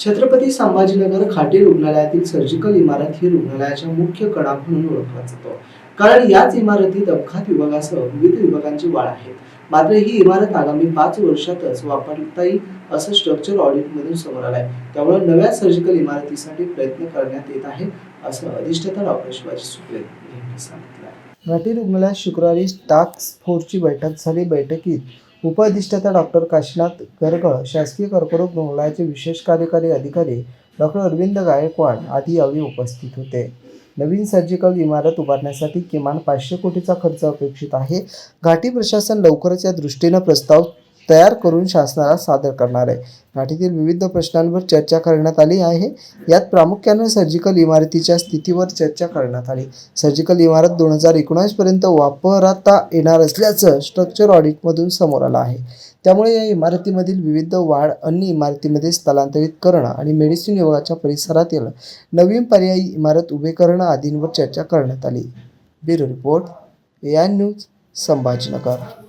छत्रपती संभाजीनगर खाटी रुग्णालयातील सर्जिकल इमारत ही रुग्णालयाच्या मुख्य कडा म्हणून ओळखला जातो. कारण याच इमारतीत अपघात विभागासह विविध विभागांची वाढ आहे. मात्र ही इमारत आगामी पाच वर्षातच वापरता येईल असं स्ट्रक्चर ऑडिटमधून समोर आलंय. त्यामुळे नव्या सर्जिकल इमारतीसाठी प्रयत्न करण्यात येत आहे असं अधिष्ठाता डॉक्टर शिवाजी सुप्रे यांनी सांगितलं घाटी रुग्णालयात शुक्रवारी टास्क फोर्सची बैठक झाली. बैठकीत उपअधिष्ठाता डॉक्टर काशीनाथ गरगळ शासकीय कर्करोग रुग्णालयाचे विशेष कार्यकारी अधिकारी डॉक्टर अरविंद गायकवाड आदी यावेळी उपस्थित होते. नवीन सर्जिकल इमारत उभारण्यासाठी किमान पाचशे कोटीचा खर्च अपेक्षित आहे. घाटी प्रशासन लवकरच या दृष्टीनं प्रस्ताव तयार करून शासनाला सादर करणार आहे. घाटीतील विविध प्रश्नांवर चर्चा करण्यात आली आहे. यात प्रामुख्याने सर्जिकल इमारतीच्या स्थितीवर चर्चा करण्यात आली. सर्जिकल इमारत दोन हजार एकोणावीसपर्यंत वापरता येणार असल्याचं स्ट्रक्चर ऑडिटमधून समोर आलं आहे. त्यामुळे या इमारतीमधील विविध वाढ अन्य इमारतीमध्ये स्थलांतरित करणं आणि मेडिसिन विभागाच्या परिसरातील नवीन पर्यायी इमारत उभे करणं आदींवर चर्चा करण्यात आली. Bureau report A I news Sambhajinagar.